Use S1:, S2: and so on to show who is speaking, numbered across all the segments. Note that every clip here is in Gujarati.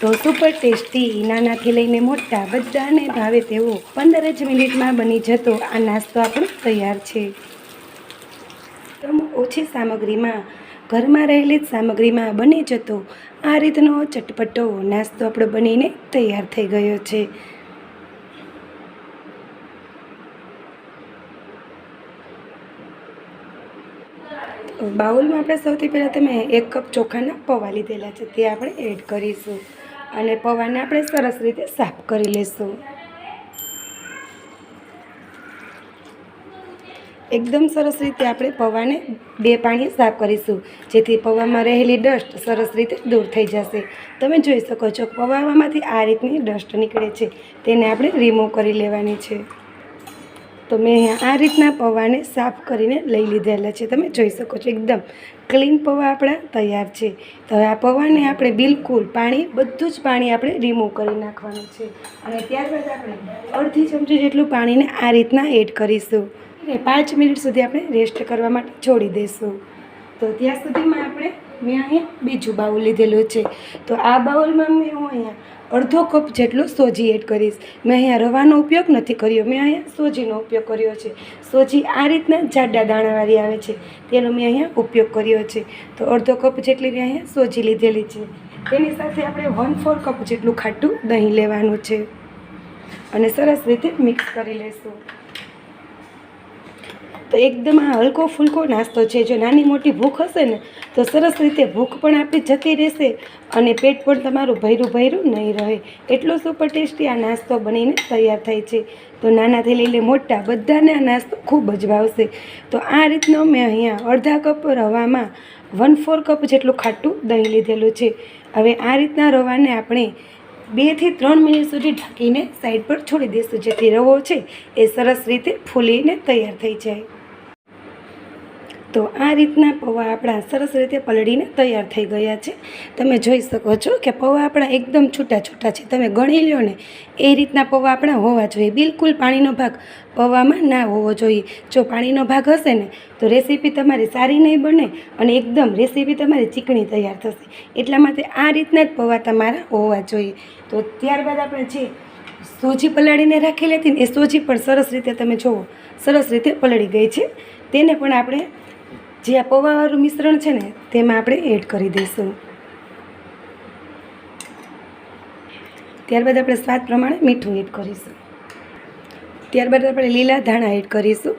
S1: તો સુપર ટેસ્ટી નાનાથી લઈને મોટા બધાને ભાવે તેવો પંદર જ મિનિટમાં બની જતો આ નાસ્તો આપણો તૈયાર છે. એકદમ ઓછી સામગ્રીમાં, ઘરમાં રહેલી જ સામગ્રીમાં બની જતો આ રીતનો ચટપટો નાસ્તો આપણો બનીને તૈયાર થઈ ગયો છે. બાઉલમાં આપણે સૌથી પહેલાં તમે એક કપ ચોખાના પૌવા લીધેલા છે, તે આપણે એડ કરીશું. અને પૌવાને આપણે સરસ રીતે સાફ કરી લઈશું એકદમ સરસ રીતે આપણે પૌવાને બે પાણી સાફ કરીશું, જેથી પૌવામાં રહેલી ડસ્ટ સરસ રીતે દૂર થઈ જશે. તમે જોઈ શકો છો પૌવામાંથી આ રીતની ડસ્ટ નીકળે છે. તેને આપણે રિમૂવ કરી લેવાની છે. તો મેં આ રીતના પૌવાને સાફ કરીને લઈ લીધેલા છે. તમે જોઈ શકો છો એકદમ ક્લીન પૌવા આપણા તૈયાર છે. તો આ પૌવાને આપણે બિલકુલ પાણી, બધું જ પાણી આપણે રિમૂવ કરી નાખવાનું છે. અને ત્યારબાદ આપણે અડધી ચમચી જેટલું પાણીને આ રીતના એડ કરીશું. અને પાંચ મિનિટ સુધી આપણે રેસ્ટ કરવા માટે છોડી દઈશું. તો ત્યાં સુધીમાં આપણે મેં અહીંયા બીજું બાઉલ લીધેલું છે. તો આ બાઉલમાં મેં હું અહીંયા અડધો કપ જેટલું સોજી એડ કરીશ. મેં અહીંયા રવાનો ઉપયોગ નથી કર્યો. મેં અહીંયા સોજીનો ઉપયોગ કર્યો છે. સોજી આ રીતના જાડા દાણાવાળી આવે છે. તેનો મેં અહીંયા ઉપયોગ કર્યો છે. તો અડધો કપ જેટલી મેં અહીંયા સોજી લીધેલી છે. તેની સાથે આપણે વન ફોર કપ જેટલું ખાટું દહીં લેવાનું છે. અને સરસ રીતે મિક્સ કરી લઈશું તો એકદમ આ હલકો ફૂલકો નાસ્તો છે. જો નાની મોટી ભૂખ હશે ને, તો સરસ રીતે ભૂખ પણ આપણી જતી રહેશે અને પેટ પણ તમારું ભૈરું ભૈરું નહીં રહે. એટલો સુપર ટેસ્ટી આ નાસ્તો બનીને તૈયાર થાય છે. તો નાનાથી લઈને મોટા બધાને આ નાસ્તો ખૂબ જ ભાવશે. તો આ રીતનો મેં અહીંયા અડધા કપ રવામાં વન ફોર કપ જેટલું ખાટું દહીં લીધેલું છે. હવે આ રીતના રવાને આપણે બેથી ત્રણ મિનિટ સુધી ઢાંકીને સાઈડ પર છોડી દઈશું જેથી રવો છે એ સરસ રીતે ફૂલીને તૈયાર થઈ જાય. તો આ રીતના પૌવા આપણા સરસ રીતે પલળીને તૈયાર થઈ ગયા છે. તમે જોઈ શકો છો કે પૌવા આપણા એકદમ છૂટા છૂટા છે. તમે ગણી લો ને, એ રીતના પૌવા આપણા હોવા જોઈએ. બિલકુલ પાણીનો ભાગ પૌવામાં ના હોવો જોઈએ. જો પાણીનો ભાગ હશે ને, તો રેસીપી તમારી સારી નહીં બને અને એકદમ રેસીપી તમારી ચીકણી તૈયાર થશે. એટલા માટે આ રીતના જ પૌવા તમારા હોવા જોઈએ. તો ત્યારબાદ આપણે જે સોજી પલાળીને રાખેલી હતી ને, એ સોજી પણ સરસ રીતે તમે જુઓ, સરસ રીતે પલળી ગઈ છે. તેને પણ આપણે જે આ પૌવાવાળું મિશ્રણ છે ને, તેમાં આપણે એડ કરી દઈશું. ત્યારબાદ આપણે સ્વાદ પ્રમાણે મીઠું એડ કરીશું. ત્યારબાદ આપણે લીલા ધાણા એડ કરીશું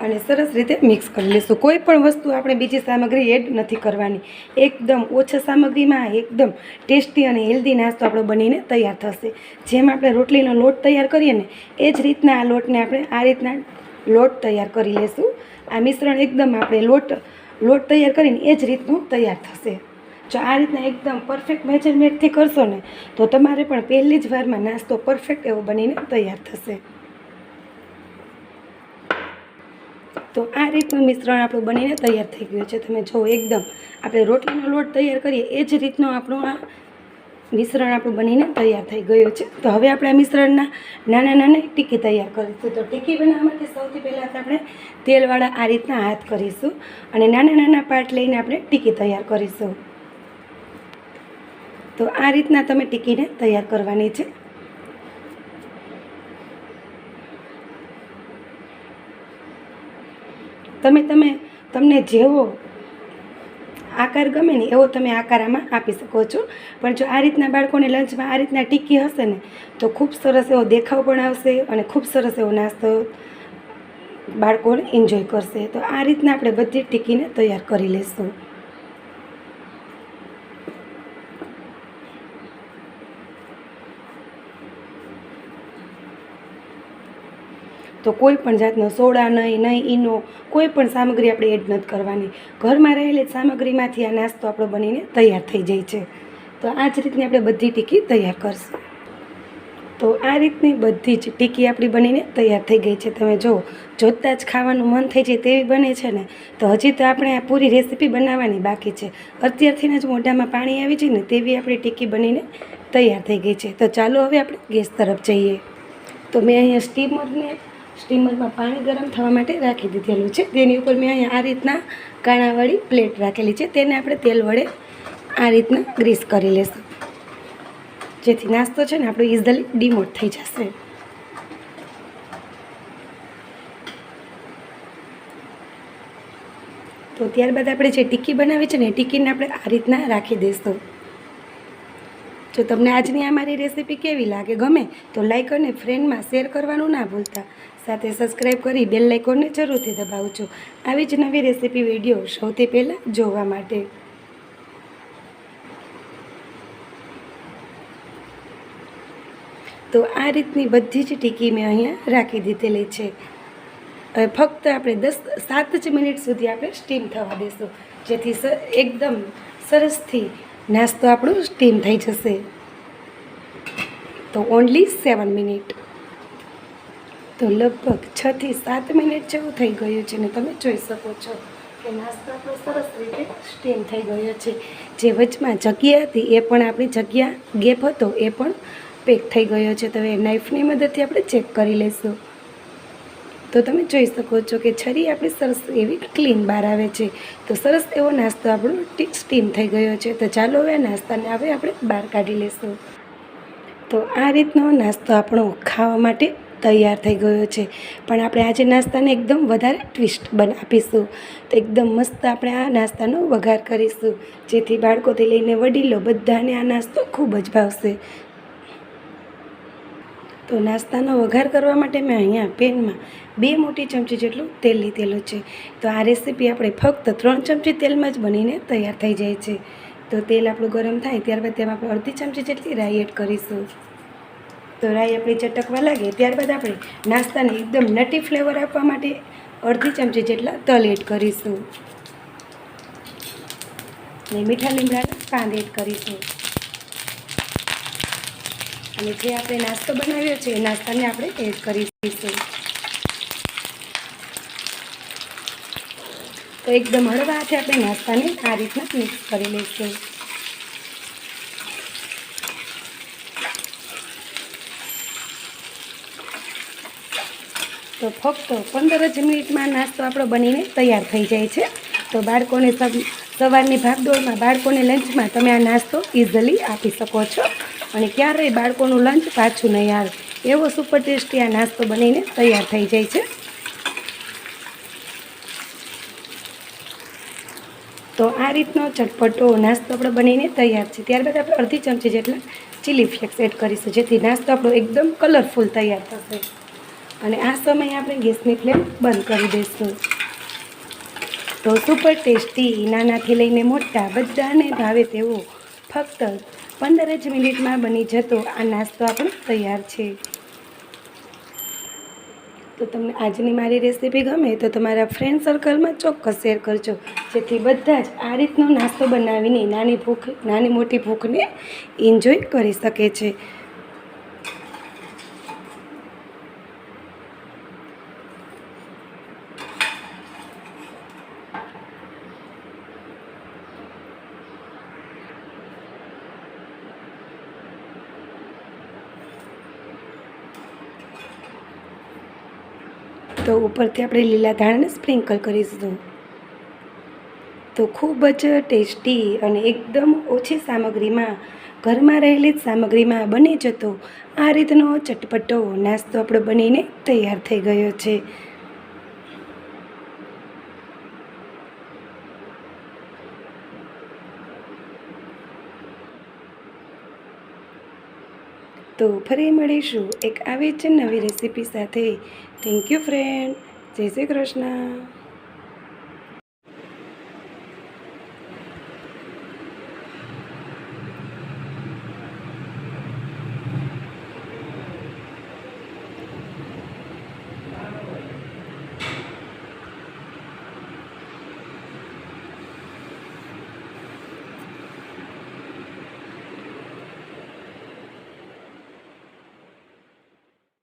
S1: અને સરસ રીતે મિક્સ કરી લઈશું. કોઈ પણ વસ્તુ આપણે બીજી સામગ્રી એડ નથી કરવાની. એકદમ ઓછા સામગ્રીમાં એકદમ ટેસ્ટી અને હેલ્ધી નાસ્તો આપણો બનીને તૈયાર થશે. જેમ આપણે રોટલીનો લોટ તૈયાર કરીએ ને, એ જ રીતના આ લોટને આપણે આ રીતના લોટ તૈયાર કરી લેશું. આ મિશ્રણ એકદમ આપણે લોટ લોટ તૈયાર કરીને એ જ રીતનું તૈયાર થશે. જો આ રીતના એકદમ પરફેક્ટ મેજરમેન્ટથી કરશો ને, તો તમારે પણ પહેલી જ વારમાં નાસ્તો પરફેક્ટ એવો બનીને તૈયાર થશે. તો આ રીતનું મિશ્રણ આપણું બનીને તૈયાર થઈ ગયું છે. તમે જુઓ એકદમ આપણે રોટલીનો લોટ તૈયાર કરીએ, એ જ રીતનું આપણો આ મિશ્રણ આપણું બનીને તૈયાર થઈ ગયું છે. તો હવે આપણે આ મિશ્રણના નાના નાના ટીકી તૈયાર કરીશું. તો ટીકી બનાવવા માટે સૌથી પહેલાં આપણે તેલવાળા આ રીતના હાથ કરીશું અને નાના નાના પાર્ટ લઈને આપણે ટીકી તૈયાર કરીશું. તો આ રીતના તમે ટીકીને તૈયાર કરવાની છે. તમે તમે, તમને જેવો આકાર ગમે ને એવો તમે આકાર આમાં આપી શકો છો. પણ જો આ રીતના બાળકોને લંચમાં આ રીતના ટીકી હશે ને, તો ખૂબ સરસ એવો દેખાવ પણ આવશે અને ખૂબ સરસ એવો નાસ્તો બાળકોને એન્જોય કરશે. તો આ રીતના આપણે બધી ટીકીને તૈયાર કરી લઈશું તો કોઈ પણ જાતનો સોડા નહીં નહીં, ઈનો, કોઈ પણ સામગ્રી આપણે એડ નથી કરવાની. ઘરમાં રહેલી સામગ્રીમાંથી આ નાસ્તો આપણો બનીને તૈયાર થઈ જાય છે. તો આ જ રીતની આપણે બધી ટીકી તૈયાર કરશું. તો આ રીતની બધી જ ટીકી આપણી બનીને તૈયાર થઈ ગઈ છે. તમે જો, જોતાં જ ખાવાનું મન થઈ જાય તેવી બને છે ને, તો હજી તો આપણે આ પૂરી રેસીપી બનાવવાની બાકી છે. અત્યારથી જ મોઢામાં પાણી આવી જાય ને તેવી આપણી ટીકી બનીને તૈયાર થઈ ગઈ છે. તો ચાલો હવે આપણે ગેસ તરફ જઈએ. તો મેં અહીંયા સ્ટીમરને સ્ટીમરમાં પાણી ગરમ થવા માટે રાખી દીધેલું છે. તેની ઉપર મેં અહીંયા આ રીતના કાણાવાળી પ્લેટ રાખેલી છે. તેને આપણે તેલ વડે આ રીતના ગ્રીસ કરી લઈશું જેથી નાસ્તો છે ને આપણો ઇઝીલી ડીમોટ થઈ જશે. તો ત્યારબાદ આપણે જે ટિક્કી બનાવી છે ને એ ટિક્કીને આપણે આ રીતના રાખી દઈશું. જો તમને આજની આ મારી રેસીપી કેવી લાગે ગમે, તો લાઇક અને ફ્રેન્ડમાં શેર કરવાનું ના ભૂલતા. સાથે સબસ્ક્રાઈબ કરી બેલ લાઇકોનને જરૂરથી દબાવજો. આવી જ નવી રેસીપી વીડિયો સૌથી પહેલાં જોવા માટે. તો આ રીતની બધી જ ટીકી મેં અહીંયા રાખી દીધેલી છે. હવે ફક્ત આપણે દસ, સાત જ મિનિટ સુધી આપણે સ્ટીમ થવા દઈશું જેથી એકદમ સરસથી નાસ્તો આપણો સ્ટીમ થઈ જશે. તો ઓનલી સેવન મિનિટ તો લગભગ છથી સાત મિનિટ જેવું થઈ ગયું છે ને તમે જોઈ શકો છો કે નાસ્તો આપણો સરસ રીતે સ્ટીમ થઈ ગયો છે. જે વચમાં જગ્યા હતી એ પણ આપણી જગ્યા ગેપ હતો એ પણ પેક થઈ ગયો છે. તો હવે નાઈફની મદદથી આપણે ચેક કરી લઈશું. તો તમે જોઈ શકો છો કે છરી આપણી સરસ એવી ક્લીન બહાર આવે છે. તો સરસ એવો નાસ્તો આપણો સ્ટીમ થઈ ગયો છે. તો ચાલો હવે નાસ્તાને હવે આપણે બહાર કાઢી લઈશું તો આ રીતનો નાસ્તો આપણો ખાવા માટે તૈયાર થઈ ગયો છે. પણ આપણે આજે નાસ્તાને એકદમ વધારે ટ્વિસ્ટ બન, આપીશું. તો એકદમ મસ્ત આપણે આ નાસ્તાનો વઘાર કરીશું. જેથી બાળકોથી લઈને વડીલો બધાને આ નાસ્તો ખૂબ જ ભાવશે. તો નાસ્તાનો વઘાર કરવા માટે મેં અહીંયા પેનમાં બે મોટી ચમચી જેટલું તેલ લીધેલું છે. તો આ રેસીપી આપણે ફક્ત ત્રણ ચમચી તેલમાં જ બનીને તૈયાર થઈ જાય છે. તો તેલ આપણું ગરમ થાય ત્યારબાદ તેમાં આપણે અડધી ચમચી જેટલી રાઈ એડ કરીશું. તો રાઈ આપણી ચટકવા લાગે ત્યારબાદ આપણે નાસ્તાને એકદમ નટી ફ્લેવર આપવા માટે અડધી ચમચી જેટલા તલ એડ કરીશું. અને મીઠા લીમડાના પાન એડ કરીશું. અને જે આપણે નાસ્તો બનાવ્યો છે, એ નાસ્તાને આપણે એડ કરી દઈશું તો એકદમ હળવા હાથે આપણે નાસ્તાને આ રીતના મિક્સ કરી લઈશું. તો ફક્ત પંદર જ મિનિટમાં નાસ્તો આપણો બનીને તૈયાર થઈ જાય છે. તો બાળકોને સવારની ભાગદોડમાં, બાળકોને લંચમાં તમે આ નાસ્તો ઇઝીલી આપી શકો છો. અને ક્યારેય બાળકોનું લંચ પાછું નહીં આવે. એવો સુપર ટેસ્ટી આ નાસ્તો બનીને તૈયાર થઈ જાય છે. તો આ રીતનો ચટપટો નાસ્તો આપણો બનીને તૈયાર છે. ત્યારબાદ આપણે અડધી ચમચી જેટલા ચીલી ફ્લેક્સ એડ કરીશું, જેથી નાસ્તો આપણો એકદમ કલરફુલ તૈયાર થશે. અને આ સમયે આપણે ગેસની ફ્લેમ બંધ કરી દઈશું. તો સુપર ટેસ્ટી નાનાથી લઈને મોટા, બધાને ભાવે તેવો ફક્ત પંદર જ મિનિટમાં બની જતો આ નાસ્તો આપણો તૈયાર છે. તો તમને આજની મારી રેસીપી ગમે તો તમારા ફ્રેન્ડ સર્કલમાં ચોક્કસ શેર કરજો. જેથી બધા જ આ રીતનો નાસ્તો બનાવીને નાની ભૂખ, નાની મોટી ભૂખને એન્જોય કરી શકે છે. તો ઉપરથી આપણે લીલા ધાણાને સ્પ્રિંકલ કરીશું. તો ખૂબ જ ટેસ્ટી અને એકદમ ઓછી સામગ્રીમાં, ઘરમાં રહેલી જ સામગ્રીમાં બની જતો આ રીતનો ચટપટો નાસ્તો આપણો બનીને તૈયાર થઈ ગયો છે. તો ફરી મળીશું એક આવી જ નવી રેસીપી સાથે. થેન્ક યુ ફ્રેન્ડ જય શ્રી કૃષ્ણ.